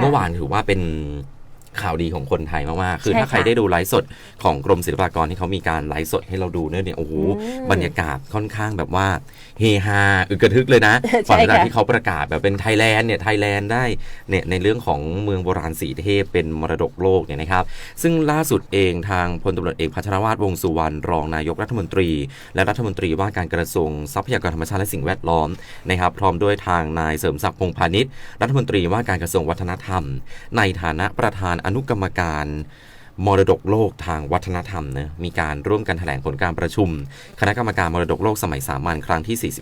เมื่อวานถือว่าเป็น ข่าวดีของคนไทยมากๆ คือใช่ถ้าใครค่ะได้ดูไลฟ์สดของกรมศิลปากรที่เขามีการไลฟ์สดให้เราดูเนี่ยเนี่ยโอ้โหอืมบรรยากาศค่อนข้างแบบว่าเฮฮาอึกกระทึกเลยนะใช่ก่อนหน้าค่ะที่เขาประกาศแบบเป็นไทยแลนด์เนี่ย ไทยแลนด์ได้เนี่ยในเรื่องของเมืองโบราณสีเทพเป็นมรดกโลกเนี่ยนะครับ ซึ่งล่าสุดเองทางพลตำรวจเอกพัชรวาทวงษ์สุวรรณรองนายกรัฐมนตรี และรัฐมนตรีว่าการกระทรวงทรัพยากรธรรมชาติและสิ่งแวดล้อมนะครับ พร้อมด้วยทางนายเสริมศักดิ์พงษ์พาณิชย์รัฐมนตรีว่าการกระทรวงวัฒนธรรม ในฐานะประธานอนุกรรมการมรดกโลกทางวัฒนธรรมนะมีการร่วมกันแถลงผลการประชุม คณะกรรมการมรดกโลกสมัยสามัญครั้งที่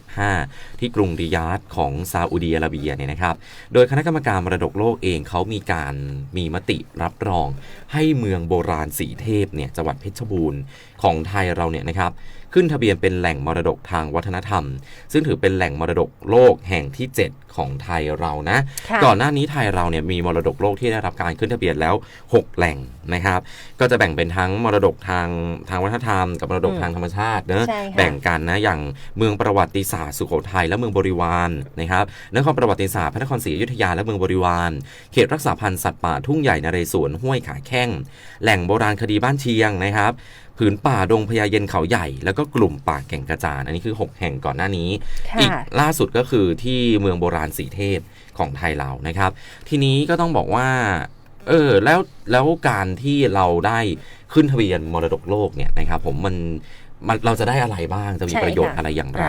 45 ที่กรุงริยาดของซาอุดีอาระเบียเนี่ยนะครับ โดยคณะกรรมการมรดกโลกเองเขามีการมีมติรับรอง ให้เมืองโบราณสีเทพเนี่ยจังหวัดเพชรบูรณ์ของไทยเราเนี่ยนะครับขึ้นทะเบียนเป็นแหล่งมรดกทางวัฒนธรรม ซึ่งถือเป็นแหล่งมรดกโลกแห่งที่ 7 ของไทยเรานะค่ะก่อนหน้านี้ไทยเราเนี่ยมีมรดกโลกที่ได้รับการขึ้นทะเบียนแล้ว 6 แหล่งนะครับ ก็จะแบ่งเป็นทั้งมรดกทางทางวัฒนธรรม กับมรดกอืมทางธรรมชาติเนอะใช่ค่ะแบ่งกันนะอย่างเมืองประวัติศาสตร์สุโขทัยและเมืองบริวารนะครับนครประวัติศาสตร์พระนครศรีอยุธยาและเมืองบริวาร เขตรักษาพันธุ์สัตว์ป่าทุ่งใหญ่นเรศวรห้วยขาแข้ง แหล่งโบราณคดีบ้านเชียงนะครับ ผืนป่าดงพญาเย็นเขาใหญ่ แล้วก็กลุ่มป่าแก่งกระจานอันนี้คือ 6 แห่งก่อนหน้านี้ค่ะอีกล่าสุดก็คือที่เมืองโบราณสีเทพของไทยเรานะครับ ทีนี้ก็ต้องบอกว่าเออแล้วแล้วการที่เราได้ขึ้นทะเบียนมรดกโลกเนี่ยนะครับผมมัน มันเราจะได้อะไรบ้างจะมีใช่ประโยชน์ค่ะอะไรอย่างไร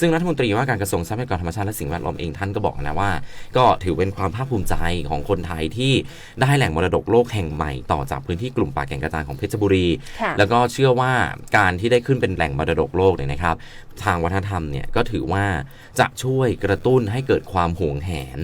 ซึ่งรัฐมนตรีว่าการกระทรวงทรัพยากรธรรมชาติและสิ่งแวดล้อมเองท่านก็บอกนะว่า ก็ถือเป็นความภาคภูมิใจของคนไทยที่ได้แหล่งมรดกโลกแห่งใหม่ต่อจากพื้นที่กลุ่มป่าแก่งกระจานของเพชรบุรีค่ะแล้วก็เชื่อว่าการที่ได้ขึ้นเป็นแหล่งมรดกโลกเนี่ยนะครับ ทางวัฒนธรรมเนี่ยก็ถือว่าจะช่วยกระตุ้นให้เกิดความหวงแหน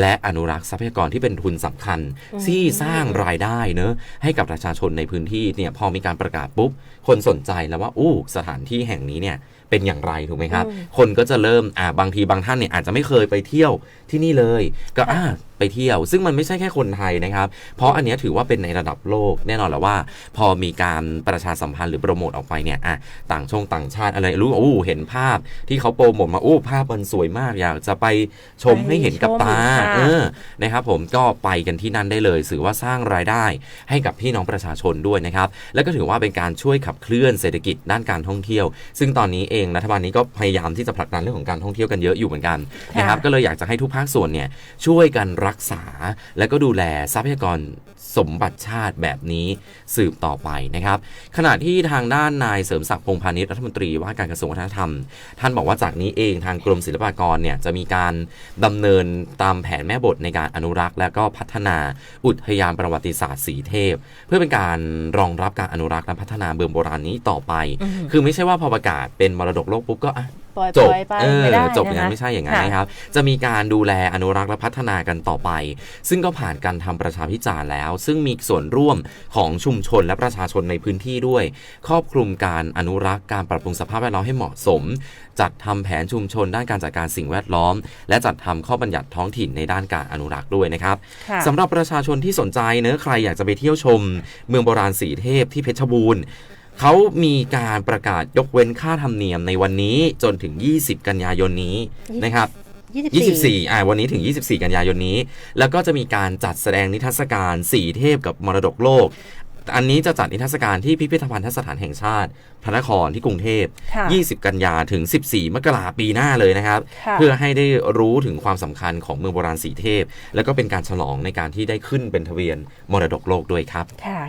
และอนุรักษ์ทรัพยากรที่เป็นทุนสำคัญอืมที่สร้างรายได้เนอะให้กับประชาชนในพื้นที่เนี่ยพอมีการประกาศปุ๊บคนสนใจแล้วว่าอู้สถานที่แห่งนี้เนี่ยเป็นอย่างไรถูกไหมครับอืมคนก็จะเริ่มอ่าบางทีบางท่านเนี่ยอาจจะไม่เคยไปเที่ยวที่นี่เลย ก็ค่ะอ่า ไปเที่ยว ซึ่งมันไม่ใช่แค่คนไทยนะครับ เพราะอันเนี้ยถือว่าเป็นในระดับโลกแน่นอนแหละว่า พอมีการประชาสัมพันธ์หรือโปรโมทออกไปเนี่ยอะต่างชงต่างชาติอะไรรู้โอ้เห็นภาพที่เขาโปรโมทมาโอ้ภาพมันสวยมากอยากจะไปชมไปให้เห็นกับตาชมค่ะเออนะครับผมก็ไปกันที่นั่นได้เลยถือว่าสร้างรายได้ให้กับพี่น้องประชาชนด้วยนะครับ แล้วก็ถือว่าเป็นการช่วยขับเคลื่อนเศรษฐกิจด้านการท่องเที่ยว ซึ่งตอนนี้เองรัฐบาลนี้ก็พยายามที่จะผลักดันเรื่องของการท่องเที่ยวกันเยอะอยู่เหมือนกันนะครับค่ะก็เลยอยากจะให้ทุกภาคส่วนเนี่ยช่วยกันรัักษา และก็ดูแลทรัพยากรสมบัติชาติแบบนี้สืบต่อไปนะครับ ขณะที่ทางด้านนายเสริมศักดิ์พงพาณิชย์รัฐมนตรีว่าการกระทรวงวัฒนธรรม ท่านบอกว่าจากนี้เองทางกรมศิลปากรเนี่ยจะมีการดำเนินตามแผนแม่บทในการอนุรักษ์ และก็พัฒนาอุทยานประวัติศาสตร์สีเทพ เพื่อเป็นการรองรับการอนุรักษ์และพัฒนาเมืองโบราณนี้ต่อไปอคือไม่ใช่ว่าพอประกาศเป็นมรดกโลกปุ๊บก็ ปล่อยจปบล่อยไปเออไม่ได้จบอย่างนั้นะคะไม่ใช่อย่างนั้นค่ะนะครับ จะมีการดูแลอนุรักษ์และพัฒนากันต่อไป ซึ่งก็ผ่านการทำประชาพิจารณ์แล้ว ซึ่งมีส่วนร่วมของชุมชนและประชาชนในพื้นที่ด้วย ครอบคลุมการอนุรักษ์การปรับปรุงสภาพแวดล้อมให้เหมาะสม จัดทำแผนชุมชนด้านการจัดการสิ่งแวดล้อม และจัดทำข้อบัญญัติท้องถิ่นในด้านการอนุรักษ์ด้วยนะครับค่ะสำหรับประชาชนที่สนใจเนอะใครอยากจะไปเที่ยวชม เมืองโบราณสีเทพที่เพชรบูรณ์ เขามีการประกาศยกเว้นค่าธรรมเนียมในวันนี้จนถึง 20 กันยายนนี้นะครับ24 อ่า วันนี้ถึง 24 กันยายนนี้ แล้วก็จะมีการจัดแสดงนิทรรศการสีเทพกับมรดกโลก อันนี้จะจัดนิทรรศการที่พิพิธภัณฑสถานแห่งชาติ พระนครที่กรุงเทพค่ะ20 กันยาถึง 14 มกราปีหน้าเลยนะครับค่ะเพื่อให้ได้รู้ถึงความสำคัญของเมืองโบราณสีเทพ แล้วก็เป็นการฉลองในการที่ได้ขึ้นเป็นทะเบียนมรดกโลกด้วยครับค่ะ